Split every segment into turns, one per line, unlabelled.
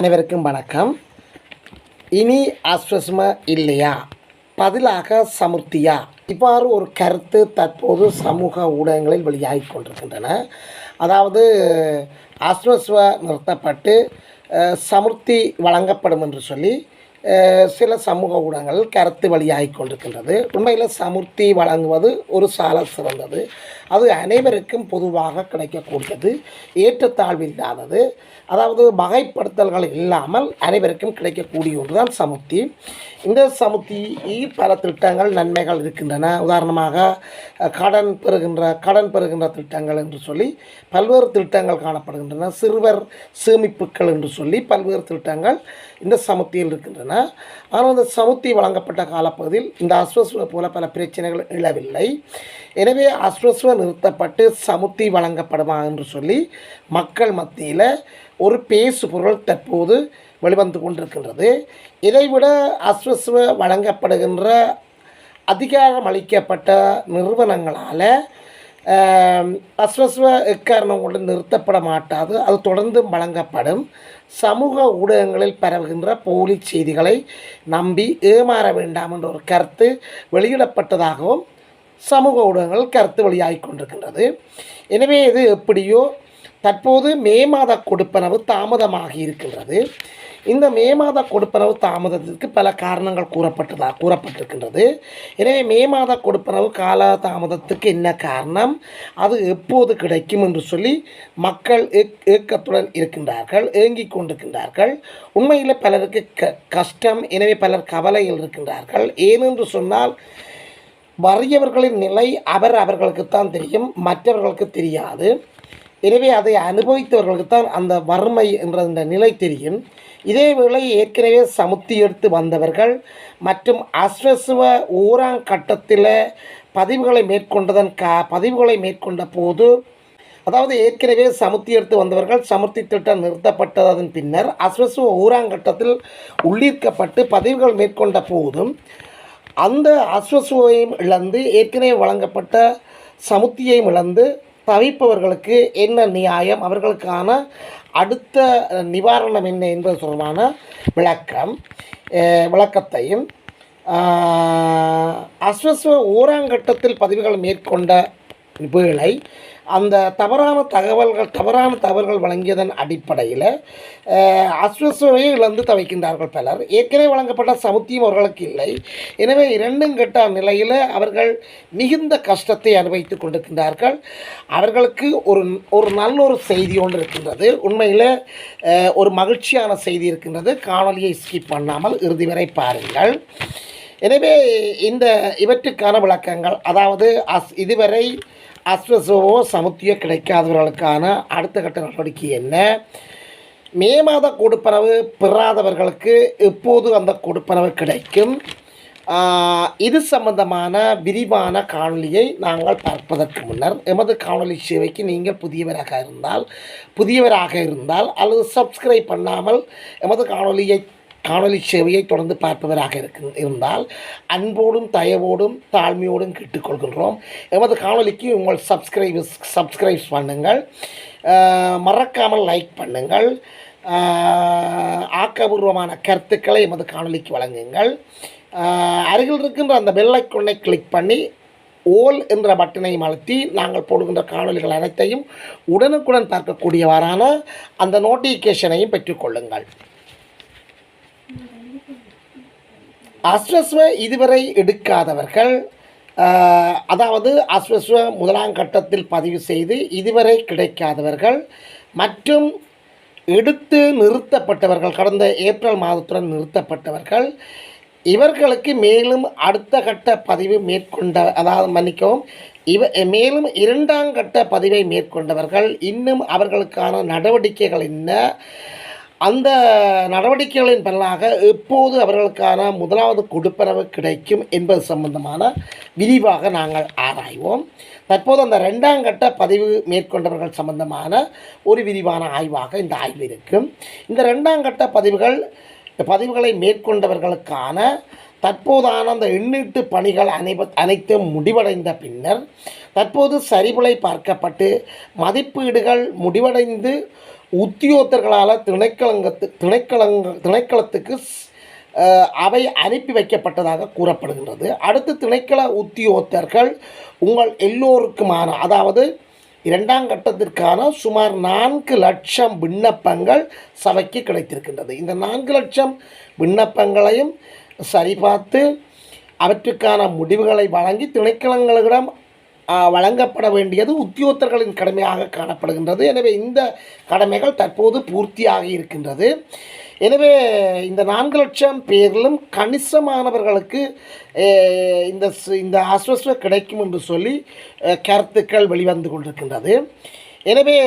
அனைவருக்கும் வணக்கம். இனி ஆஸ்வசமா இல்லையா? பதிலாக சமுர்த்தியா. இவ்வாறு ஒரு கருத்து தற்போது சமூக ஊடகங்களில் வெளியாகி கொண்டிருக்கின்றன. அதாவது ஆஸ்வஸ்வ நிறுத்தப்பட்டு சமுர்த்தி வழங்கப்படும் என்று சொல்லி சில சமூக ஊடகங்கள் கருத்து வழியாகி கொண்டிருக்கின்றது. உண்மையில் சமுர்த்தி வழங்குவது ஒரு சால சிறந்தது. அது அனைவருக்கும் பொதுவாக கிடைக்கக்கூடியது ஏற்றத்தாழ்வு இல்லாதது அதாவது வகைப்படுத்தல்கள் இல்லாமல் அனைவருக்கும் கிடைக்கக்கூடிய ஒன்றுதான் சமுத்தி. இந்த சமுத்தி பல திட்டங்கள் நன்மைகள் இருக்கின்றன. உதாரணமாக கடன் பெறுகின்ற கடன் பெறுகின்ற திட்டங்கள் என்று சொல்லி பல்வேறு திட்டங்கள் காணப்படுகின்றன. சிறுவர் சேமிப்புகள் என்று சொல்லி பல்வேறு திட்டங்கள் இந்த சமுத்தியில் இருக்கின்றன. ஆனால் இந்த சமுத்தி வழங்கப்பட்ட காலப்பகுதியில் இந்த அஸ்வஸ்வ போல பல பிரச்சனைகள் எழவில்லை. எனவே அஸ்வஸ்வ நிறுத்தப்பட்டு சமுத்தி வழங்கப்படுமா என்று சொல்லி மக்கள் மத்தியில் ஒரு பேசு பொருள் தற்போது வெளிவந்து கொண்டிருக்கின்றது. இதைவிட அஸ்வஸ்வ வழங்கப்படுகின்ற அதிகாரம் அளிக்கப்பட்ட நிறுவனங்களால் அஸ்வஸ்வ எக்காரணம் கொண்டு நிறுத்தப்பட மாட்டாது. அது தொடர்ந்து வழங்கப்படும். சமூக ஊடகங்களில் பரவுகின்ற போலி செய்திகளை நம்பி ஏமாற வேண்டாம் என்ற ஒரு கருத்து வெளியிடப்பட்டதாகவும் சமூக ஊடகங்கள் கருத்து வெளியாகிக் கொண்டிருக்கின்றது எனவே இது எப்படியோ தற்போது மே மாத கொடுப்பனவு தாமதமாகி இருக்கின்றது. இந்த மே மாத கொடுப்பனவு தாமதத்திற்கு பல காரணங்கள் கூறப்பட்டதா கூறப்பட்டிருக்கின்றது. எனவே மே மாத கொடுப்பனவு கால தாமதத்துக்கு என்ன காரணம்? அது எப்போது கிடைக்கும் என்று சொல்லி மக்கள் ஏக்- ஏக்கத்துடன் இருக்கின்றார்கள் ஏங்கிக் கொண்டிருக்கின்றார்கள். உண்மையில் பலருக்கு க கஷ்டம் எனவே பலர் கவலையில் இருக்கின்றார்கள். ஏனென்று சொன்னால் வறியவர்களின் நிலை அவர் அவர்களுக்குத்தான் தெரியும் மற்றவர்களுக்கு தெரியாது. எனவே அதை அனுபவித்தவர்களுக்கு தான் அந்த வறுமை என்ற அந்த நிலை தெரியும். இதேவேளை ஏற்கனவே சமுத்தி எடுத்து வந்தவர்கள் மற்றும் அஸ்வசுவ ஊராங் கட்டத்தில் பதிவுகளை மேற்கொண்டதன் கா பதிவுகளை மேற்கொண்ட போது அதாவது ஏற்கனவே சமுத்தி எடுத்து வந்தவர்கள் சமுர்த்தி திட்டம் நிறுத்தப்பட்டதன் பின்னர் அஸ்வசுவ ஊராங்கட்டத்தில் உள்ளீர்க்கப்பட்டு பதிவுகள் மேற்கொண்ட போதும் அந்த அஸ்வசுவையும் இழந்து ஏற்கனவே வழங்கப்பட்ட சமுத்தியையும் இழந்து தவிப்பவர்களுக்கு என்ன நியாயம்? அவர்களுக்கான அடுத்த நிவாரணம் என்ன என்பது தொடர்பான விளக்கம் விளக்கத்தையும் அஸ்வஸ்வ ஓராங்கட்டத்தில் பதிவுகள் மேற்கொண்ட வேளை அந்த தவறான தகவல்கள் தவறான தகவல்கள் வழங்கியதன் அடிப்படையில் அஸ்வஸ்வையை இழந்து தவிக்கின்றார்கள் பலர். ஏற்கனவே வழங்கப்பட்ட சமுத்தியம் அவர்களுக்கு இல்லை. எனவே இரண்டும் கெட்ட நிலையில் அவர்கள் மிகுந்த கஷ்டத்தை அனுபவித்துக் கொண்டிருக்கின்றார்கள். அவர்களுக்கு ஒரு ஒரு நல்ல ஒரு செய்தி ஒன்று இருக்கின்றது. உண்மையில் ஒரு மகிழ்ச்சியான செய்தி இருக்கின்றது. காணொலியை ஸ்கிப் பண்ணாமல் இறுதி வரை பாருங்கள். எனவே இந்த இவற்றுக்கான விளக்கங்கள் அதாவது அஸ் இதுவரை அஸ்வசவோ சமுத்தியோ கிடைக்காதவர்களுக்கான அடுத்த கட்ட நடவடிக்கை என்ன? மே மாத கொடுப்பனவு பெறாதவர்களுக்கு எப்போது அந்த கொடுப்பனவு கிடைக்கும்? இது சம்பந்தமான விரிவான காணொலியை நாங்கள் பார்ப்பதற்கு முன்னர் எமது காணொலி சேவைக்கு நீங்கள் புதியவராக இருந்தால் புதியவராக இருந்தால் அல்லது சப்ஸ்கிரைப் பண்ணாமல் எமது காணொளியை காணொலி சேவையை தொடர்ந்து பார்ப்பவராக இருக்கு இருந்தால் அன்போடும் தயவோடும் தாழ்மையோடும் கேட்டுக்கொள்கின்றோம். எமது காணொளிக்கு உங்கள் சப்ஸ்கிரைபர்ஸ் சப்ஸ்கிரைப்ஸ் பண்ணுங்கள். மறக்காமல் லைக் பண்ணுங்கள். ஆக்கபூர்வமான கருத்துக்களை எமது காணொளிக்கு வழங்குங்கள். அருகில் இருக்கின்ற அந்த பெல் கிளிக் பண்ணி ஓல் என்ற பட்டனையும் அழுத்தி நாங்கள் போடுகின்ற காணொளிகள் அனைத்தையும் உடனுக்குடன் பார்க்கக்கூடியவாறான அந்த நோட்டிஃபிகேஷனையும் பெற்றுக்கொள்ளுங்கள். அஸ்வஸ்வ இதுவரை எடுக்காதவர்கள் அதாவது அஸ்வஸ்வ முதலாம் கட்டத்தில் பதிவு செய்து இதுவரை கிடைக்காதவர்கள் மற்றும் எடுத்து நிறுத்தப்பட்டவர்கள் கடந்த ஏப்ரல் மாதத்துடன் நிறுத்தப்பட்டவர்கள் இவர்களுக்கு மேலும் அடுத்த கட்ட பதிவு மேற்கொண்ட அதாவது மன்னிக்கவும் இவ மேலும் இரண்டாம் கட்ட பதிவை மேற்கொண்டவர்கள் இன்னும் அவர்களுக்கான நடவடிக்கைகள் என்ன அந்த நடவடிக்கைகளின் பலனாக எப்போது அவர்களுக்கான முதலாவது கொடுப்பனவு கிடைக்கும் என்பது சம்பந்தமான விரிவாக நாங்கள் ஆராய்வோம். தற்போது அந்த ரெண்டாம் கட்ட பதிவு மேற்கொண்டவர்கள் சம்பந்தமான ஒரு விரிவான ஆய்வாக இந்த ஆய்வு இருக்கும். இந்த ரெண்டாம் கட்ட பதிவுகள் பதிவுகளை மேற்கொண்டவர்களுக்கான தற்போதான அந்த எண்ணீட்டு பணிகள் அனைவ அனைத்தும் முடிவடைந்த பின்னர் தற்போது சரிபுலை பார்க்கப்பட்டு மதிப்பீடுகள் முடிவடைந்து உத்தியோகத்தர்களால் திணைக்களங்கத்து திணைக்களங்க திணைக்களத்துக்கு அவை அனுப்பி வைக்கப்பட்டதாக கூறப்படுகின்றது. அடுத்து திணைக்கள உத்தியோகத்தர்கள் உங்கள் எல்லோருக்குமான அதாவது இரண்டாம் கட்டத்திற்கான சுமார் நான்கு லட்சம் விண்ணப்பங்கள் சபைக்கு கிடைத்திருக்கின்றது. இந்த நான்கு லட்சம் விண்ணப்பங்களையும் சரிபார்த்து அவற்றுக்கான முடிவுகளை வழங்கி திணைக்களங்களிடம் வழங்கப்பட வேண்டியது உத்தியோகத்தர்களின் கடமையாக காணப்படுகின்றது. எனவே இந்த கடமைகள் தற்போது பூர்த்தியாகி இருக்கின்றது. எனவே இந்த நான்கு லட்சம் பேரிலும் கணிசமானவர்களுக்கு இந்த ஸ்- இந்த அஸ்வஸ்வ கிடைக்கும் என்று சொல்லி கருத்துக்கள் வெளிவந்து கொண்டிருக்கின்றது. எனவே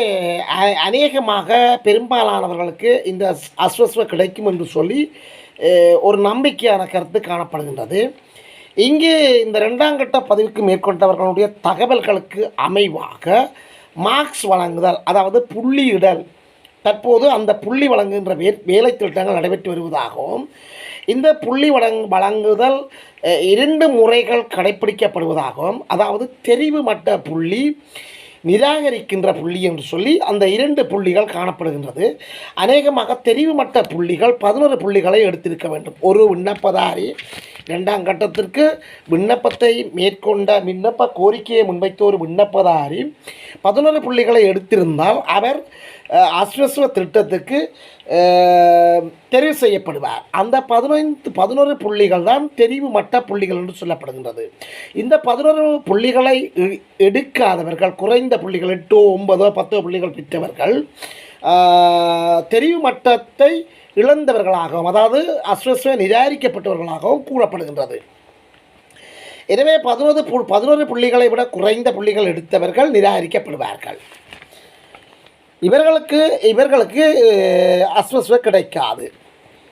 அநேகமாக பெரும்பாலானவர்களுக்கு இந்த அஸ்வஸ்வ கிடைக்கும் என்று சொல்லி ஒரு நம்பிக்கையான கருத்து காணப்படுகின்றது. இங்கே இந்த ரெண்டாம் கட்ட பதவிக்கு மேற்கொண்டவர்களுடைய தகவல்களுக்கு அமைவாக மார்க்ஸ் வழங்குதல் அதாவது புள்ளியிடல் தற்போது அந்த புள்ளி வழங்குகின்ற வே வேலை திட்டங்கள் நடைபெற்று வருவதாகவும் இந்த புள்ளி வழங் வழங்குதல் இரண்டு முறைகள் கடைப்பிடிக்கப்படுவதாகவும் அதாவது தெரிவு மட்ட புள்ளி நிராகரிக்கின்ற புள்ளி என்று சொல்லி அந்த இரண்டு புள்ளிகள் காணப்படுகின்றது. அநேகமாக தெரிவு மட்ட புள்ளிகள் பதினோரு புள்ளிகளை எடுத்திருக்க வேண்டும். ஒரு விண்ணப்பதாரி இரண்டாம் கட்டத்திற்கு விண்ணப்பத்தை மேற்கொண்ட விண்ணப்ப கோரிக்கையை முன்வைத்த ஒரு விண்ணப்பதாரி பதினோரு புள்ளிகளை எடுத்திருந்தால் அவர் அஸ்வஸ்வ திட்டத்துக்கு தெரிவு செய்யப்படுவார். அந்த பதினைந்து பதினோரு புள்ளிகள் தான் தெரிவு மட்ட புள்ளிகள் என்று சொல்லப்படுகின்றது. இந்த பதினோரு புள்ளிகளை எடுக்காதவர்கள் குறைந்த புள்ளிகள் எட்டோ ஒன்பதோ பத்தோ புள்ளிகள் பெற்றவர்கள் தெரிவு மட்டத்தை இழந்தவர்களாகவும் அதாவது அஸ்வஸ்வ நிராகரிக்கப்பட்டவர்களாகவும் கூறப்படுகின்றது. எனவே பதினோரு பு பதினோரு புள்ளிகளை விட குறைந்த புள்ளிகள் எடுத்தவர்கள் நிராகரிக்கப்படுவார்கள். இவர்களுக்கு இவர்களுக்கு அஸ்வஸ்வ கிடைக்காது.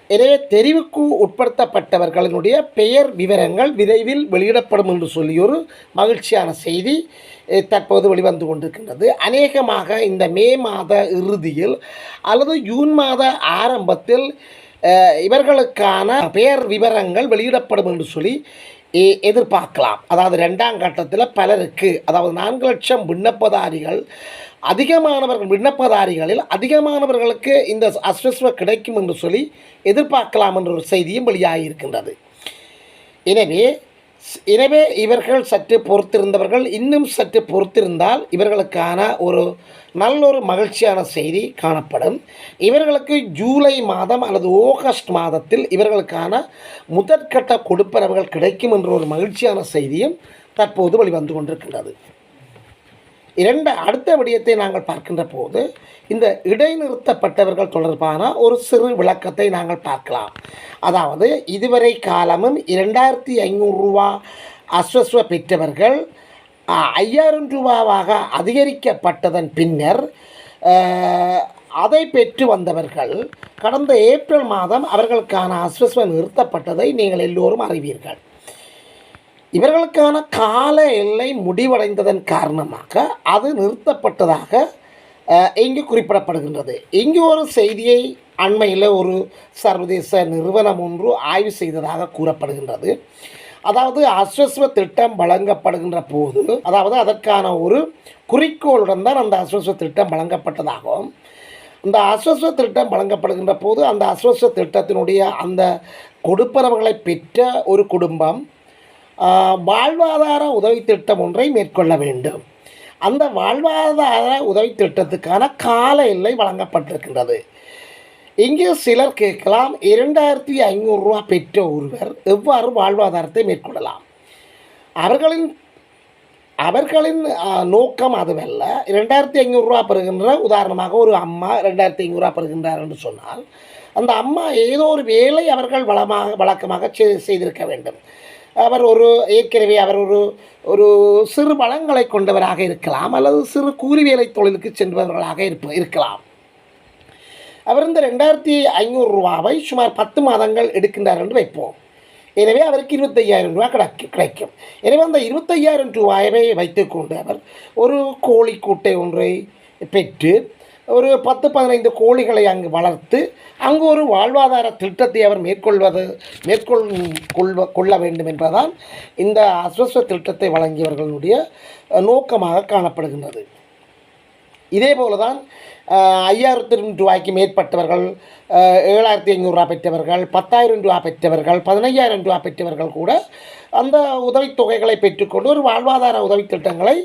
எனவே தெரிவுக்கு உட்படுத்தப்பட்டவர்களினுடைய பெயர் விவரங்கள் விரைவில் வெளியிடப்படும் என்று சொல்லி ஒரு மகிழ்ச்சியான செய்தி தற்போது வெளிவந்து கொண்டிருக்கின்றது. அநேகமாக இந்த மே மாத இறுதியில் அல்லது ஜூன் மாத ஆரம்பத்தில் இவர்களுக்கான பெயர் விவரங்கள் வெளியிடப்படும் என்று சொல்லி எ- எதிர்பார்க்கலாம். அதாவது ரெண்டாம் கட்டத்தில் பலருக்கு அதாவது நான்கு லட்சம் விண்ணப்பதாரிகள் அதிகமானவர்கள் விண்ணப்பதாரிகளில் அதிகமானவர்களுக்கு இந்த அஸ்வஸ்வ கிடைக்கும் என்று சொல்லி எதிர்பார்க்கலாம் என்ற ஒரு செய்தியும் வெளியாகியிருக்கின்றது. எனவே எனவே இவர்கள் சற்று பொறுத்திருந்தவர்கள் இன்னும் சற்று பொறுத்திருந்தால் இவர்களுக்கான ஒரு நல்ல ஒரு மகிழ்ச்சியான செய்தி காணப்படும். இவர்களுக்கு ஜூலை மாதம் அல்லது ஆகஸ்ட் மாதத்தில் இவர்களுக்கான முதற்கட்ட கொடுப்பனவுகள் கிடைக்கும் என்ற ஒரு மகிழ்ச்சியான செய்தியும் தற்போது வெளிவந்து கொண்டிருக்கின்றது. இரண்டு அடுத்த விடயத்தை நாங்கள் பார்க்கின்ற போது இந்த இடைநிறுத்தப்பட்டவர்கள் தொடர்பான ஒரு சிறு விளக்கத்தை நாங்கள் பார்க்கலாம். அதாவது இதுவரை காலமும் இரண்டாயிரத்தி ஐநூறு ரூபா அஸ்வஸ்வ பெற்றவர்கள் ஐயாயிரம் ரூபாவாக அதிகரிக்கப்பட்டதன் பின்னர் அதை பெற்று வந்தவர்கள் கடந்த ஏப்ரல் மாதம் அவர்களுக்கான அஸ்வஸ்வ நிறுத்தப்பட்டதை நீங்கள் எல்லோரும் அறிவீர்கள். இவர்களுக்கான கால எல்லை முடிவடைந்ததன் காரணமாக அது நிறுத்தப்பட்டதாக இங்கு குறிப்பிடப்படுகின்றது. இங்கு ஒரு செய்தியை அண்மையில் ஒரு சர்வதேச நிறுவனம் ஒன்று ஆய்வு செய்ததாக கூறப்படுகின்றது. அதாவது அஸ்வஸ்வ திட்டம் வழங்கப்படுகின்ற போது அதாவது அதற்கான ஒரு குறிக்கோளுடன் தான் அந்த அஸ்வஸ்வ திட்டம் வழங்கப்பட்டதாகவும் இந்த அஸ்வஸ்வ திட்டம் வழங்கப்படுகின்ற போது அந்த அஸ்வஸ்வ திட்டத்தினுடைய அந்த கொடுப்பனவுகளை பெற்ற ஒரு குடும்பம் வாழ்வாதார உதவி திட்டம் ஒன்றை மேற்கொள்ள வேண்டும். அந்த வாழ்வாதார உதவி திட்டத்துக்கான கால எல்லை வழங்கப்பட்டிருக்கின்றது. இங்கே சிலர் கேட்கலாம் இரண்டாயிரத்தி ஐநூறுரூவா பெற்ற ஒருவர் எவ்வாறு வாழ்வாதாரத்தை மேற்கொள்ளலாம்? அவர்களின் அவர்களின் நோக்கம் அதுவல்ல. ரெண்டாயிரத்தி ஐநூறுரூவா பெறுகின்ற உதாரணமாக ஒரு அம்மா ரெண்டாயிரத்தி ஐநூறுரூவா பெறுகின்றார் என்று சொன்னால் அந்த அம்மா ஏதோ ஒரு வேலை அவர்கள் வளமாக வழக்கமாக செய்திருக்க வேண்டும். அவர் ஒரு ஏற்கனவே அவர் ஒரு ஒரு சிறு வளங்களை கொண்டவராக இருக்கலாம் அல்லது சிறு கூலி வேலை தொழிலுக்கு சென்றவர்களாக இருப்ப இருக்கலாம். அவர் இந்த ரெண்டாயிரத்தி ஐநூறு ரூபாவை சுமார் பத்து மாதங்கள் எடுக்கின்றார் என்று வைப்போம். எனவே அவருக்கு இருபத்தையாயிரம் ரூபா கிடைக்கும் கிடைக்கும். எனவே அந்த இருபத்தையாயிரம் ரூபாயவை வைத்துக்கொண்டு அவர் ஒரு கோழி கூட்டை ஒன்றை பெற்று ஒரு பத்து பதினைந்து கோழிகளை அங்கு வளர்த்து அங்கு ஒரு வாழ்வாதார திட்டத்தை அவர் மேற்கொள்வது மேற்கொள் கொள்வ கொள்ள வேண்டும் என்பதுதான் இந்த அஸ்வஸ்வ திட்டத்தை வழங்கியவர்களுடைய நோக்கமாக காணப்படுகின்றது. இதே போல தான் ஐயாயிரத்தி ரூபாய்க்கு மேற்பட்டவர்கள் ஏழாயிரத்தி ஐநூறுரூவா பெற்றவர்கள் பத்தாயிரம் ரூபா பெற்றவர்கள் பதினையாயிரம் ரூபா பெற்றவர்கள் கூட அந்த உதவித்தொகைகளை பெற்றுக்கொண்டு ஒரு வாழ்வாதார உதவி திட்டங்களை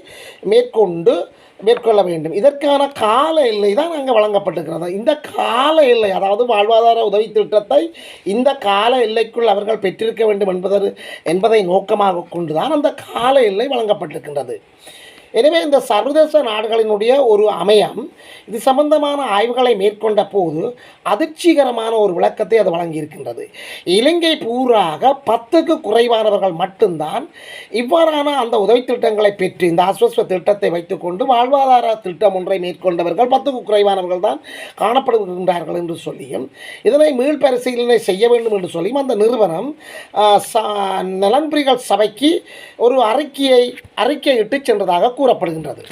மேற்கொண்டு மேற்கொள்ள வேண்டும். இதற்கான கால எல்லை தான் அங்கே வழங்கப்பட்டிருக்கிறது. இந்த கால எல்லை அதாவது வாழ்வாதார உதவி திட்டத்தை இந்த கால எல்லைக்குள் அவர்கள் பெற்றிருக்க வேண்டும் என்பது என்பதை நோக்கமாக கொண்டுதான் அந்த கால எல்லை வழங்கப்பட்டிருக்கின்றது. எனவே இந்த சர்வதேச நாடுகளினுடைய ஒரு அமையம் இது சம்பந்தமான ஆய்வுகளை மேற்கொண்ட போது அதிர்ச்சிகரமான ஒரு விளக்கத்தை அது வழங்கியிருக்கின்றது. இலங்கை பூராக பத்துக்கு குறைவானவர்கள் மட்டும்தான் இவ்வாறான அந்த உதவி திட்டங்களை பெற்று இந்த அஸ்வஸ்வ திட்டத்தை வைத்துக்கொண்டு வாழ்வாதார திட்டம் ஒன்றை மேற்கொண்டவர்கள் பத்துக்கு குறைவானவர்கள் தான் காணப்படுகின்றார்கள் என்று சொல்லியும் இதனை மீள்பரிசீலனை செய்ய வேண்டும் என்று சொல்லியும் அந்த நிறுவனம் நலன்புரிகள் சபைக்கு ஒரு அறிக்கையை அறிக்கையிட்டு சென்றதாக கூறப்படுகின்றது.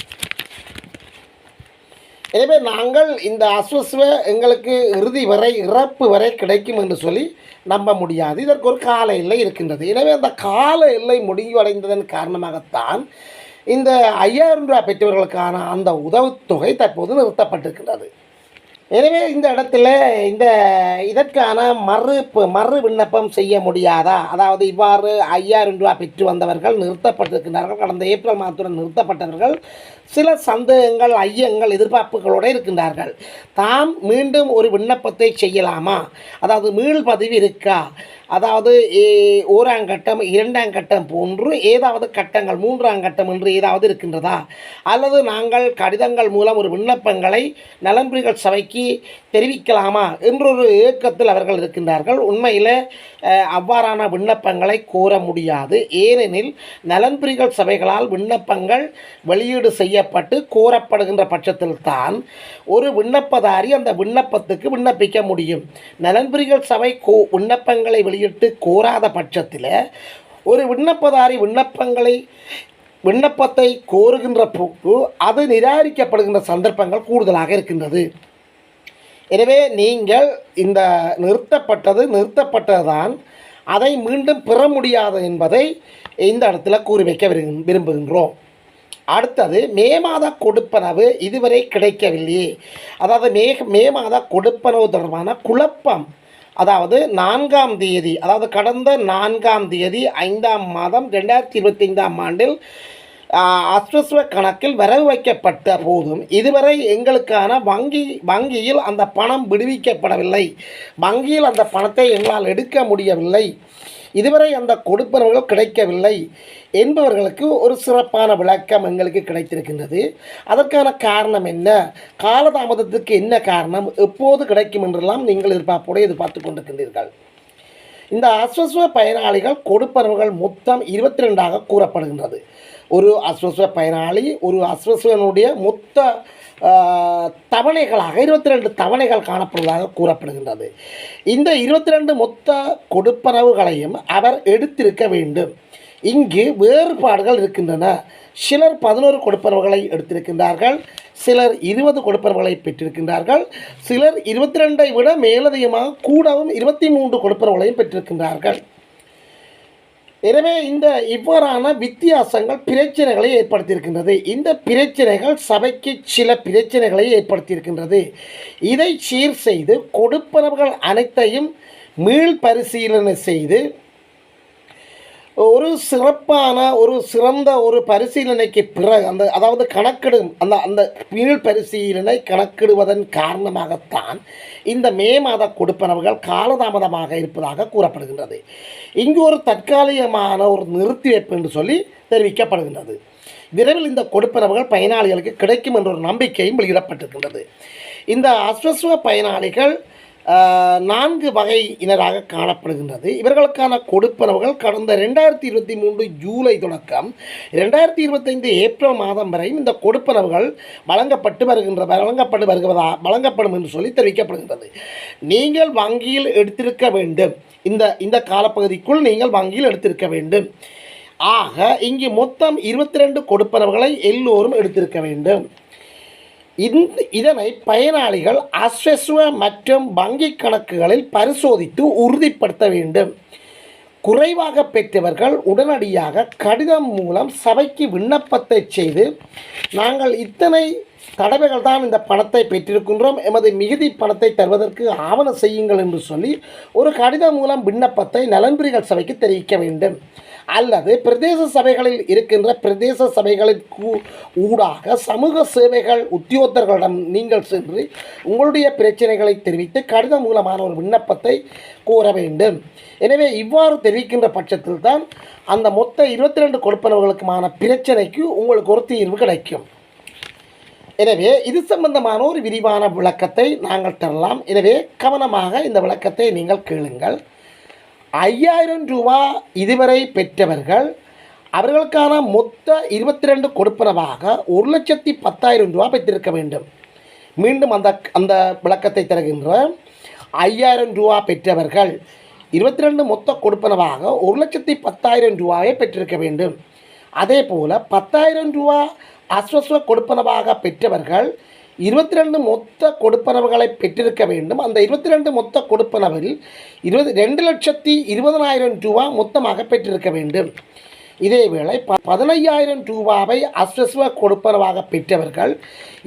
எனவே நாங்கள் இந்த அஸ்வஸ்வ எங்களுக்கு இறுதி வரை இறப்பு வரை கிடைக்கும் என்று சொல்லி நம்ப முடியாது. இதற்கு ஒரு கால எல்லை இருக்கின்றது. எனவே அந்த கால எல்லை முடிவடைந்ததன் காரணமாகத்தான் இந்த ஐயாயிரம் ரூபாய் பெற்றவர்களுக்கான அந்த உதவித்தொகை தற்போது நிறுத்தப்பட்டிருக்கின்றது. எனவே இந்த இடத்துல இந்த இதற்கான மறு மறு விண்ணப்பம் செய்ய முடியாதா? அதாவது இவ்வாறு ஐயாயிரம் ரூபாய் பெற்று வந்தவர்கள் நிறுத்தப்பட்டிருக்கின்றார்கள். கடந்த ஏப்ரல் மாதத்துடன் நிறுத்தப்பட்டவர்கள் சில சந்தேகங்கள் ஐயங்கள் எதிர்பார்ப்புகளோடு இருக்கின்றார்கள். தாம் மீண்டும் ஒரு விண்ணப்பத்தை செய்யலாமா? அதாவது மீள் பதிவு இருக்கா? அதாவது ஏ- ஓராம் கட்டம் இரண்டாம் கட்டம் போன்று ஏதாவது கட்டங்கள் மூன்றாம் கட்டம் என்று ஏதாவது இருக்கின்றதா? அல்லது நாங்கள் கடிதங்கள் மூலம் ஒரு விண்ணப்பங்களை நலன்புரிகள் சபைக்கு தெரிவிக்கலாமா? என்றொரு ஏக்கத்தில் அவர்கள் இருக்கின்றார்கள். உண்மையில் அவ்வாறான விண்ணப்பங்களை கோர முடியாது. ஏனெனில் நலன்புரிகள் சபைகளால் விண்ணப்பங்கள் வெளியீடு செய்யப்பட்டு கோரப்படுகின்ற பட்சத்தில் தான் ஒரு விண்ணப்பதாரி அந்த விண்ணப்பத்துக்கு விண்ணப்பிக்க முடியும். நலன்புரிகள் சபை கோ விண்ணப்பங்களை வெளியிட்டு கோராத பட்சத்தில் ஒரு விண்ணப்பதாரி விண்ணப்பங்களை விண்ணப்பத்தை கோருகின்ற போக்கு அது நிராகரிக்கப்படுகின்ற சந்தர்ப்பங்கள் கூடுதலாக இருக்கின்றது. எனவே நீங்கள் இந்த நிறுத்தப்பட்டது நிறுத்தப்பட்டதுதான் அதை மீண்டும் பெற முடியாது என்பதை இந்த இடத்துல கூறி வைக்க விரும்பு- விரும்புகின்றோம். அடுத்தது மே மாத கொடுப்பனவு இதுவரை கிடைக்கவில்லையே. அதாவது மே மே மாத கொடுப்பனவு தொடர்பான குழப்பம் அதாவது நான்காம் தேதி அதாவது கடந்த நான்காம் தேதி ஐந்தாம் மாதம் ரெண்டாயிரத்தி இருபத்தைந்தாம் ஆண்டில் அஸ்வஸ்வ கணக்கில் வரவு வைக்கப்பட்ட போதும் இதுவரை எங்களுக்கான வங்கி வங்கியில் அந்த பணம் விடுவிக்கப்படவில்லை. வங்கியில் அந்த பணத்தை எங்களால் எடுக்க முடியவில்லை. இதுவரை அந்த கொடுப்பனர்கள் கிடைக்கவில்லை என்பவர்களுக்கு ஒரு சிறப்பான விளக்கம் எங்களுக்கு கிடைத்திருக்கின்றது. அதற்கான காரணம் என்ன? காலதாமதத்துக்கு என்ன காரணம்? எப்போது கிடைக்கும் என்றெல்லாம் நீங்கள் எதிர்பார்ப்போடு எதிர்பார்த்து கொண்டிருக்கின்றீர்கள். இந்த அஸ்வஸ்வ பயனாளிகள் கொடுப்பனவுகள் மொத்தம் இருபத்தி ரெண்டாக கூறப்படுகின்றது. ஒரு அஸ்வஸ்வ பயனாளி ஒரு அஸ்வஸ்வனுடைய மொத்த தவணைகளாக இருபத்தி ரெண்டு தவணைகள் காணப்படுவதாக கூறப்படுகின்றது. இந்த இருபத்தி ரெண்டு மொத்த கொடுப்பனவுகளையும் அவர் எடுத்திருக்க வேண்டும். இங்கு வேறுபாடுகள் இருக்கின்றன. சிலர் பதினோரு கொடுப்பனவுகளை எடுத்திருக்கின்றார்கள் சிலர் இருபது கொடுப்பனவுகளை பெற்றிருக்கின்றார்கள் சிலர் இருபத்தி ரெண்டை விட மேலதிகமாக கூடவும் இருபத்தி மூன்று கொடுப்பனவுகளையும் பெற்றிருக்கின்றார்கள். எனவே இந்த இவ்வாறான வித்தியாசங்கள் பிரச்சனைகளை ஏற்படுத்தியிருக்கின்றது. இந்த பிரச்சனைகள் சபைக்கு சில பிரச்சனைகளை ஏற்படுத்தியிருக்கின்றது. இதை சீர் செய்து கொடுப்பனவுகள் அனைத்தையும் மீள் பரிசீலனை செய்து ஒரு சிறப்பான ஒரு சிறந்த ஒரு பரிசீலனைக்கு பிறகு அந்த அதாவது கணக்கிடும் அந்த அந்த மீள் பரிசீலனை கணக்கிடுவதன் காரணமாகத்தான் இந்த மே மாத கொடுப்பனவுகள் காலதாமதமாக இருப்பதாக கூறப்படுகின்றது. இங்கு ஒரு தற்காலிகமான ஒரு நிறுத்தி வைப்பு என்று சொல்லி தெரிவிக்கப்படுகின்றது. விரைவில் இந்த கொடுப்பனவுகள் பயனாளிகளுக்கு கிடைக்கும் என்ற ஒரு நம்பிக்கையும் வெளியிடப்பட்டிருக்கின்றது. இந்த அஸ்வஸ்வ பயனாளிகள் நான்கு வகையினராக காணப்படுகின்றது. இவர்களுக்கான கொடுப்பனவுகள் கடந்த ரெண்டாயிரத்தி இருபத்தி மூன்று ஜூலை தொடக்கம். ரெண்டாயிரத்தி இருபத்தைந்து ஏப்ரல் மாதம் வரை இந்த கொடுப்பனவுகள் வழங்கப்பட்டு வருகின்ற வழங்கப்பட்டு வருகிறதா வழங்கப்படும் என்று சொல்லி தெரிவிக்கப்படுகின்றது. நீங்கள் வங்கியில் எடுத்திருக்க வேண்டும். இந்த இந்த காலப்பகுதிக்குள் நீங்கள் வங்கியில் எடுத்திருக்க வேண்டும். ஆக இங்கு மொத்தம் இருபத்தி ரெண்டு கொடுப்பனவுகளை எல்லோரும் எடுத்திருக்க வேண்டும். இந்த இதனை பயனாளிகள் அஸ்வஸ்வ மற்றும் வங்கி கணக்குகளில் பரிசோதித்து உறுதிப்படுத்த வேண்டும். குறைவாக பெற்றவர்கள் உடனடியாக கடிதம் மூலம் சபைக்கு விண்ணப்பத்தை செய்து நாங்கள் இத்தனை தடவைகள் தான் இந்த பணத்தை பெற்றிருக்கின்றோம். எமது மிகுதி பணத்தை தருவதற்கு ஆவணம் செய்யுங்கள் என்று சொல்லி ஒரு கடிதம் மூலம் விண்ணப்பத்தை நலன்புரிகள் சபைக்கு தெரிவிக்க வேண்டும். அல்லது பிரதேச சபைகளில் இருக்கின்ற பிரதேச சபைகளின் கூ ஊடாக சமூக சேவைகள் உத்தியோகத்தர்களிடம் நீங்கள் சென்று உங்களுடைய பிரச்சனைகளை தெரிவித்து கடிதம் மூலமான ஒரு விண்ணப்பத்தை கோர வேண்டும். எனவே இவ்வாறு தெரிவிக்கின்ற பட்சத்தில் தான் அந்த மொத்த இருபத்தி ரெண்டு கொடுப்பனவர்களுக்குமான பிரச்சனைக்கு உங்களுக்கு ஒரு தீர்வு கிடைக்கும். எனவே இது சம்பந்தமான ஒரு விரிவான விளக்கத்தை நாங்கள் தரலாம். எனவே கவனமாக இந்த விளக்கத்தை நீங்கள் கேளுங்கள். ஐயாயிரம் ரூபா இதுவரை பெற்றவர்கள் அவர்களுக்கான மொத்த இருபத்தி ரெண்டு கொடுப்பனவாக ஒரு லட்சத்தி பத்தாயிரம் ரூபா பெற்றிருக்க வேண்டும். மீண்டும் அந்த அந்த விளக்கத்தை தருகின்ற ஐயாயிரம் ரூபா பெற்றவர்கள் இருபத்தி ரெண்டு மொத்த கொடுப்பனவாக ஒரு லட்சத்தி பத்தாயிரம் ரூபாயை பெற்றிருக்க வேண்டும். அதே போல் பத்தாயிரம் ரூபா அஸ்வஸ்வ கொடுப்பனவாக பெற்றவர்கள் இருபத்தி ரெண்டு மொத்த கொடுப்பனவுகளை பெற்றிருக்க வேண்டும். அந்த இருபத்தி ரெண்டு மொத்த கொடுப்பனவில் இருபது ரெண்டு லட்சத்தி இருபதனாயிரம் ரூபா மொத்தமாக பெற்றிருக்க வேண்டும். இதேவேளை ப பதினையாயிரம் ரூபாவை அஸ்வஸ்வ கொடுப்பனவாக பெற்றவர்கள்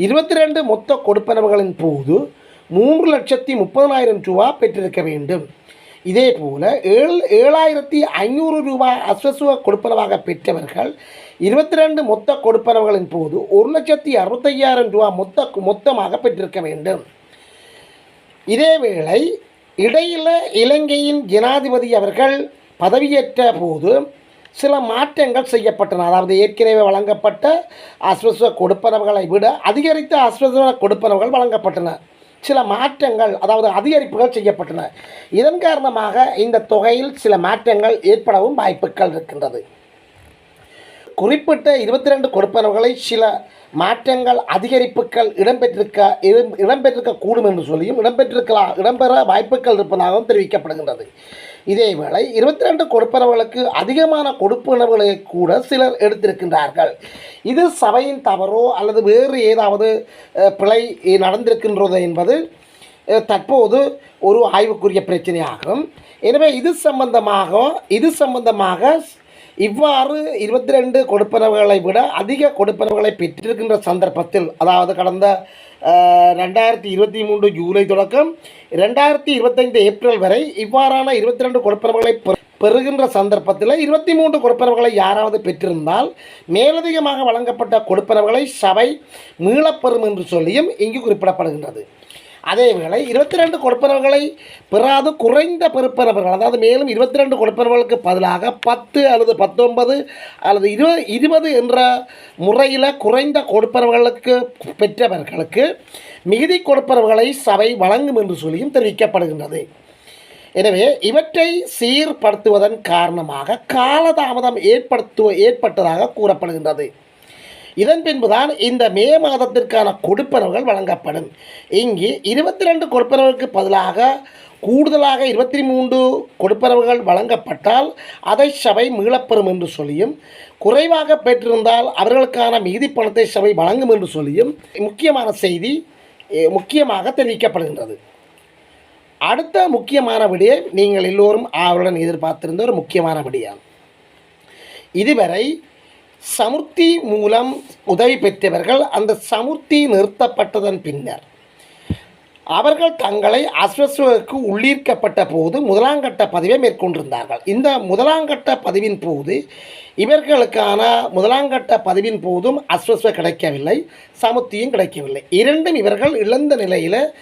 இருபத்தி ரெண்டு மொத்த கொடுப்பனவுகளின் போது மூன்று லட்சத்தி முப்பதனாயிரம் ரூபா பெற்றிருக்க வேண்டும். இதே போல் ஏழு ஏழாயிரத்தி ஐநூறு ரூபாய் அஸ்வசுவ கொடுப்பனவாக பெற்றவர்கள் இருபத்தி ரெண்டு மொத்த கொடுப்பனவுகளின் போது ஒரு லட்சத்தி அறுபத்தையாயிரம் ரூபா மொத்த மொத்தமாக பெற்றிருக்க வேண்டும். இதேவேளை இடையில இலங்கையின் ஜனாதிபதி அவர்கள் பதவியேற்ற போது சில மாற்றங்கள் செய்யப்பட்டன. அதாவது ஏற்கனவே வழங்கப்பட்ட அஸ்வச கொடுப்பனவுகளை விட அதிகரித்த அஸ்வச கொடுப்பனவுகள் வழங்கப்பட்டன. சில மாற்றங்கள் அதாவது அதிகரிப்புகள் செய்யப்பட்டன. இதன் காரணமாக இந்த தொகையில் சில மாற்றங்கள் ஏற்படவும் வாய்ப்புகள் இருக்கின்றது. குறிப்பிட்ட இருபத்தி ரெண்டு கொடுப்பனவுகளை சில மாற்றங்கள் அதிகரிப்புகள் இடம்பெற்றிருக்க இடம் இடம்பெற்றிருக்க கூடும் என்று சொல்லியும் இடம்பெற்றிருக்கலாம் இடம்பெற வாய்ப்புகள் இருப்பதாகவும் தெரிவிக்கப்படுகின்றது. இதேவேளை இருபத்தி ரெண்டு கொடுப்பனவர்களுக்கு அதிகமான கொடுப்பனவுகளை கூட சிலர் எடுத்திருக்கின்றார்கள். இது சபையின் தவறோ அல்லது வேறு ஏதாவது பிழை நடந்திருக்கின்றதோ என்பது தற்போது ஒரு ஆய்வுக்குரிய பிரச்சனையாகும். எனவே இது சம்பந்தமாக இது சம்பந்தமாக இவ்வாறு இருபத்தி ரெண்டு கொடுப்பனவுகளை விட அதிக கொடுப்பனவுகளை பெற்றிருக்கின்ற சந்தர்ப்பத்தில் அதாவது கடந்த ரெண்டாயிரத்தி இருபத்தி மூன்று ஜூலை தொடக்கம் ரெண்டாயிரத்தி இருபத்தைந்து ஏப்ரல் வரை இவ்வாறான இருபத்தி ரெண்டு கொடுப்பனவுகளை பெ- பெறுகின்ற சந்தர்ப்பத்தில் இருபத்தி மூன்று கொடுப்பனவுகளை யாராவது பெற்றிருந்தால் மேலதிகமாக வழங்கப்பட்ட கொடுப்பனவுகளை சபை மீளப்பெறும் என்று சொல்லியும் இங்கு குறிப்பிடப்படுகின்றது. அதேவேளை இருபத்தி ரெண்டு கொடுப்பனவுகளை பெறாது குறைந்த பெறுப்பனவர்கள் அதாவது மேலும் இருபத்தி ரெண்டு கொடுப்பனவர்களுக்கு பதிலாக பத்து அல்லது பத்தொன்பது அல்லது இரு இருபது என்ற முறையில் குறைந்த கொடுப்பனவர்களுக்கு பெற்றவர்களுக்கு மிகுதி கொடுப்பனவர்களை சபை வழங்கும் என்று சொல்லியும் தெரிவிக்கப்படுகின்றது. எனவே இவற்றை சீர்படுத்துவதன் காரணமாக காலதாமதம் ஏற்படுத்துவ ஏற்பட்டதாக கூறப்படுகின்றது. இதன் பின்புதான் இந்த மே மாதத்திற்கான கொடுப்பனவுகள் வழங்கப்படும். இங்கு இருபத்தி ரெண்டு கொடுப்பனவுக்கு பதிலாக கூடுதலாக இருபத்தி மூன்று கொடுப்பனவுகள் வழங்கப்பட்டால் அதை சபை மீளப்பெறும் என்று சொல்லியும் குறைவாக பெற்றிருந்தால் அவர்களுக்கான மீதி பணத்தை சபை வழங்கும் என்று சொல்லியும் முக்கியமான செய்தி முக்கியமாக தெரிவிக்கப்படுகின்றது. அடுத்த முக்கியமான விடயம் நீங்கள் எல்லோரும் அவருடன் எதிர்பார்த்திருந்த ஒரு முக்கியமான விடயம் இதுவரை சமுர்த்தி மூலம் உதவி பெற்றவர்கள் அந்த சமுர்த்தி நிறுத்தப்பட்டதன் பின்னர். அவர்கள் தங்களை அஸ்வஸ்வக்கு உள்ளீர்க்கப்பட்ட போது முதலாங்கட்ட பதிவை மேற்கொண்டிருந்தார்கள். இந்த முதலாங்கட்ட பதிவின் போது இவர்களுக்கான முதலாங்கட்ட பதிவின் போதும் அஸ்வஸ்வ கிடைக்கவில்லை சமுத்தியும் கிடைக்கவில்லை. இரண்டும் இவர்கள் இழந்த நிலையில்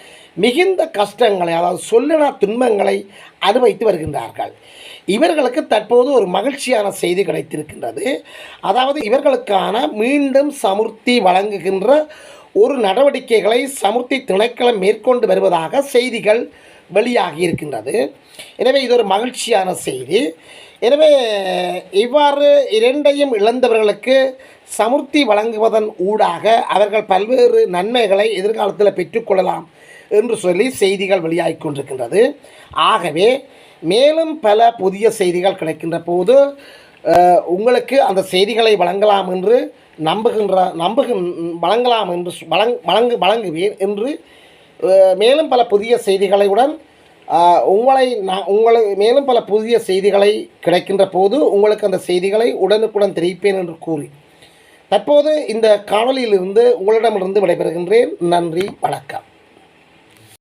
மிகுந்த கஷ்டங்களை அதாவது சொல்லினா துன்பங்களை அனுபவித்து வருகின்றார்கள். இவர்களுக்கு தற்போது ஒரு மகிழ்ச்சியான செய்தி கிடைத்திருக்கின்றது. அதாவது இவர்களுக்கான மீண்டும் சமுர்த்தி வழங்குகின்ற ஒரு நடவடிக்கைகளை சமுர்த்தி திணைக்களம் மேற்கொண்டு வருவதாக செய்திகள் வெளியாகி இருக்கின்றது. எனவே இது ஒரு மகிழ்ச்சியான செய்தி. எனவே இவ்வாறு இரண்டையும் இழந்தவர்களுக்கு சமுர்த்தி வழங்குவதன் ஊடாக அவர்கள் பல்வேறு நன்மைகளை எதிர்காலத்தில் பெற்றுக்கொள்ளலாம். என்று சொல்லி செய்திகள் வெளியாகிக் கொண்டிருக்கின்றது. ஆகவே மேலும் பல புதிய செய்திகள் கிடைக்கின்ற போது உங்களுக்கு அந்த செய்திகளை வழங்கலாம் என்று நம்புகின்ற நம்புகின் வழங்கலாம் என்று வழங் வழங்கு வழங்குவேன் என்று மேலும் பல புதிய செய்திகளுடன் உங்களை நான் உங்களை மேலும் பல புதிய செய்திகளை கிடைக்கின்ற போது உங்களுக்கு அந்த செய்திகளை உடனுக்குடன் தெரிவிப்பேன் என்று கூறி. தற்போது இந்த காணொலியிலிருந்து உங்களிடமிருந்து விடைபெறுகின்றேன். நன்றி வணக்கம்.